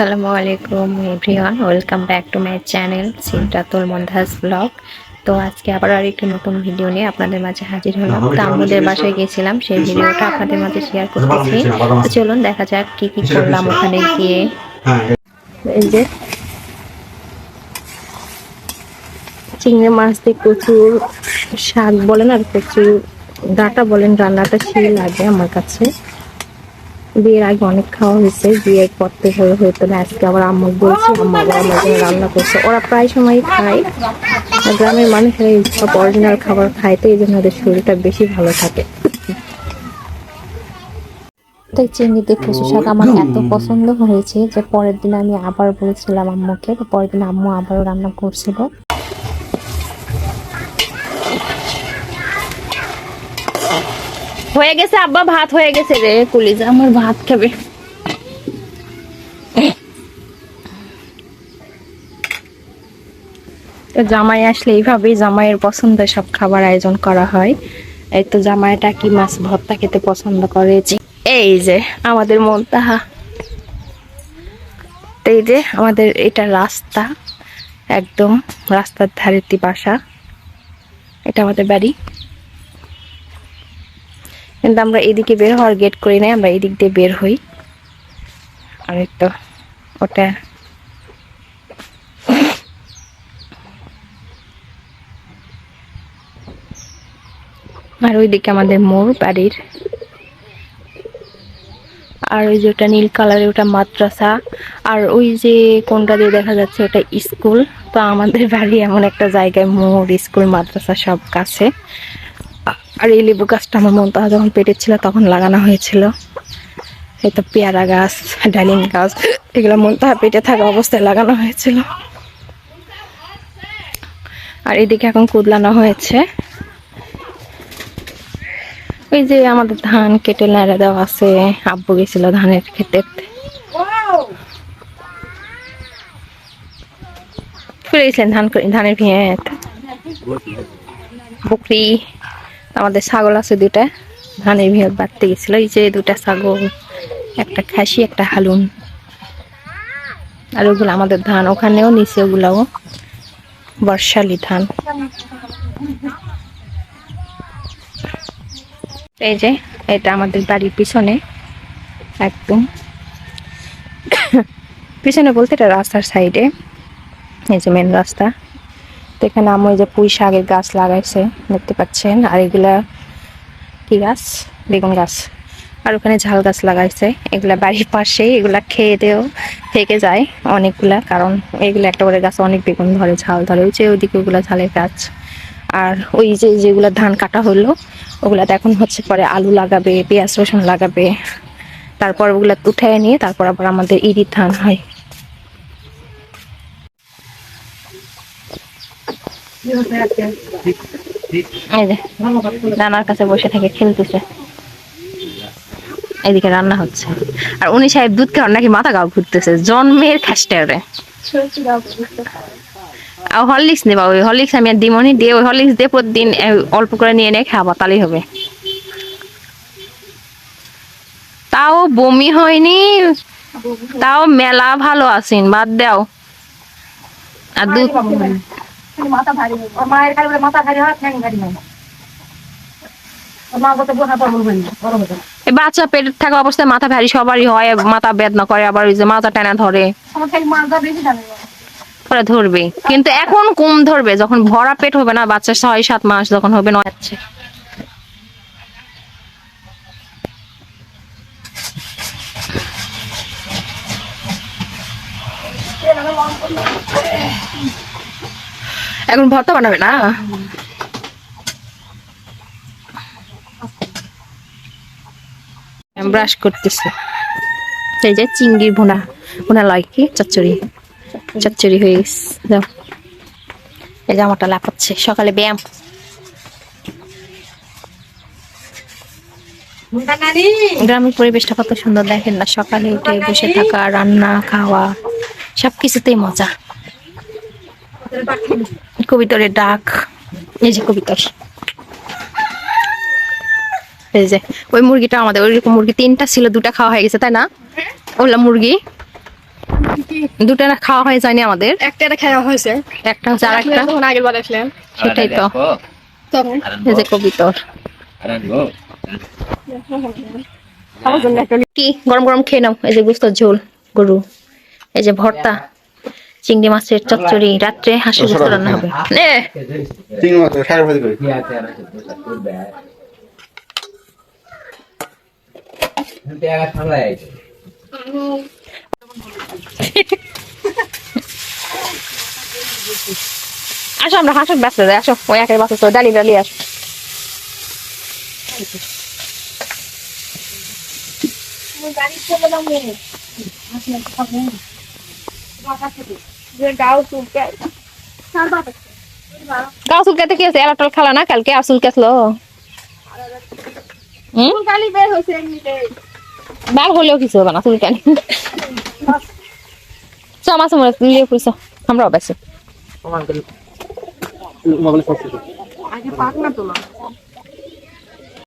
আসসালামু আলাইকুম everyone. Welcome back to my channel সিদ্ধাতুল মন্দাস ব্লগ। তো আজকে আবার আর একটি নতুন ভিডিও নিয়ে আপনাদের মাঝে হাজির হলাম। তো আমাদের বাসায় গেছিলাম সেই ভিডিওটা আপনাদের মাঝে শেয়ার করতেছি। চলুন দেখা যাক কি কি করলাম ওখানে গিয়ে। এই যে চিংড়ি মাছ দিয়ে প্রচুর শাক বলেন আর প্রচুর ডাটা বলেন রান্নাটা সেই লাগে আমার কাছে। বিয়ের আগে অনেক খাওয়া হয়েছে বিয়ের পর থেকে হয়ে হতো না আজকে আবার আম্মু বলছে আম্মা আবার আমার জন্য রান্না করছে। ওরা প্রায় সময় খায়। আর গ্রামের মানুষেরা এই সব অরিজিনাল খাবার খায় তো এই জন্য ওদের শরীরটা বেশি ভালো থাকে। তাই চিংড়িতে কচু শাক আমার এত পছন্দ হয়েছে যে পরের দিন আমি আবার বলেছিলাম আম্মুকে পরের দিন আম্মু আবারও রান্না করছিল। হয়ে গেছে, আব্বা, ভাত হয়ে গেছে রে, কুলিজা, আমার ভাত খাবে। তো জামাই আসলে এইভাবেই জামাইয়ের পছন্দের সব খাবার আয়োজন করা হয়। এই তো জামাইটা কি মাছ ভর্তা খেতে পছন্দ করে? এই যে, আমাদের মন্তাহা। তো এই যে, আমাদের এটা রাস্তা, একদম রাস্তার ধারে বাসা এটা আমাদের বাড়ি। কিন্তু আমরা এদিকে বের হওয়ার গেট করি নাই, আমরা এদিক দিয়ে বের হই। আর তো, ওটা। আর ওইদিকে আমাদের মোড় বাড়ির। আর ওই যে ওটা নীল কালারের ওটা মাদ্রাসা, আর ওই যে কোনটা দিয়ে দেখা যাচ্ছে ওটা স্কুল। তো আমাদের বাড়ি এমন একটা জায়গায় মোড় স্কুল, মাদ্রাসা সব কাছে। আর এই লেবু গাছটা আমার তাহা যখন পেটে ছিল তখন লাগানো হয়েছিল। এই তো পেয়ারা গাছ, ডালিম গাছ, এগুলো তাহা পেটে থাকা অবস্থায় লাগানো হয়েছিল। আর এদিকে এখন কুদলানো হয়েছে। ওই যে আমাদের ধান কেটে নেড়ে দেওয়া আছে, আব্বু গেছিল ধানের ফিরে গেছিলেন ধান ধানের ভিঁত। বকরি। আমাদের ছাগল আছে দুটা ধানের ভিঁত বাড়তে গেছিল। এই যে দুটা ছাগল, একটা খাসি, একটা হালুন। আর ওগুলো আমাদের ধান, ওখানেও নিচে ওগুলাও বর্ষালি ধান। এই যে, এটা আমাদের বাড়ির পিছনে, একদম। পিছনে বলতে এটা রাস্তার সাইডে। এই যে মেন রাস্তা। তো এখানে আমি ওই যে পুঁই শাকের গাছ লাগাইছে, দেখতে পাচ্ছেন? আর এগুলা কি গাছ? বেগুন গাছ। আর ওখানে ঝাল গাছ লাগাইছে। এগুলা বাড়ির পাশেই এগুলা খেয়ে দেও, থেকে যায় অনেকগুলা, কারণ এগুলো একটা করে গাছ অনেক বেগুন ধরে, ঝাল ধরে। ওই যে ওইদিকে ওগুলা ঝালের গাছ। আর ওই যে যেগুলো ধান কাটা হলো ওগুলাতে এখন হচ্ছে পরে আলু লাগাবে, পেঁয়াজ রসুন লাগাবে। তারপর ওগুলা উঠায় নিয়ে, তারপর আবার আমাদের ইরির ধান হয় এই যে নানার কাছে বসে থেকে খেলতেছে। এদিকে রান্না হচ্ছে। আর উনি সাহেব দুধ খাওয়ার নাকি মাথা গাও ঘুরতেছে। জন্মের আর হরলিক্স নেবা, ওই হরলিক্স আমি দিমনি দিয়ে, ওই হরলিক্স দিয়ে প্রতিদিন অল্প করে নিয়ে নিয়ে খাওয়া তাহলেই হবে। তাও বমি হয়নি, তাও মেলা ভালো আছেন, বাদ দাও। আর দুধ মাথা ভারী হয়। ওর মায়ের বলে মাথা ভারী হয়, ঠ্যাং ভারী হয় মা বলতে বোঝা পর বলবেন বড় হবে এই বাচ্চা পেটে থাকা অবস্থায় মাথা ভারী সবারই হয় মাথা বেদনা করে আবার ওই যে মাথা টানা ধরে। ওরা ধরবে কিন্তু এখন কম ধরবে যখন ভরা পেট হবে না বাচ্চা ছয় সাত মাস যখন হবে না যাচ্ছে এখন ভর্তা বানাবে না? ব্রাশ করতেছে। এই যে চিংড়ির ভুনা। ভুনা লয় কি? চচ্চড়ি। চচ্চড়ি হয়ে গেছে। যাও। এই জামাটা লাফাচ্ছে। সকালে ব্যায়াম। গ্রামের পরিবেশটা কত সুন্দর দেখেন না। সকালে উঠে বসে থাকা রান্না খাওয়া সবকিছুতেই মজা। কবিতরের ডাক। এই যে কবিতর। এই যে ওই মুরগিটা আমাদের ওই রকম মুরগি তিনটা ছিল দুটা খাওয়া হয়ে গেছে তাই না? ওলা মুরগি। দুটো না খাওয়া হয়ে যায়নি আমাদের। একটা খাওয়া হয়েছে। একটা হচ্ছে আর একটা। তখন আগের বার আসলেন সেটাই তো। তখন। এই যে কবিতর। আমার জন্য একটা কি? গরম গরম খেয়ে নাও। এই যে গুস্তর ঝোল গরু। এই যে ভর্তা। চিংড়ি মাছের চচ্চড়ি রাত্রে হাঁসের গুস্ত রান্না হবে। চিংড়ি মাছ শাকের ভাজি করি। আসো আমরা হাঁসের ব্যস্ত যাই আসো। ওই একের বাচ্চা ডালি ডালি আসো। গাড়ি চলে যাব যে গাও চুলকাতে কি আছে? এলাটল খালা না কালকে? আর চুলকাতলো বাল হলেও কিছু হবে না চুলকানি চ মাছ মরে লিয়ে পড়ছ আমরাও বেশি আগে পাক না তোলা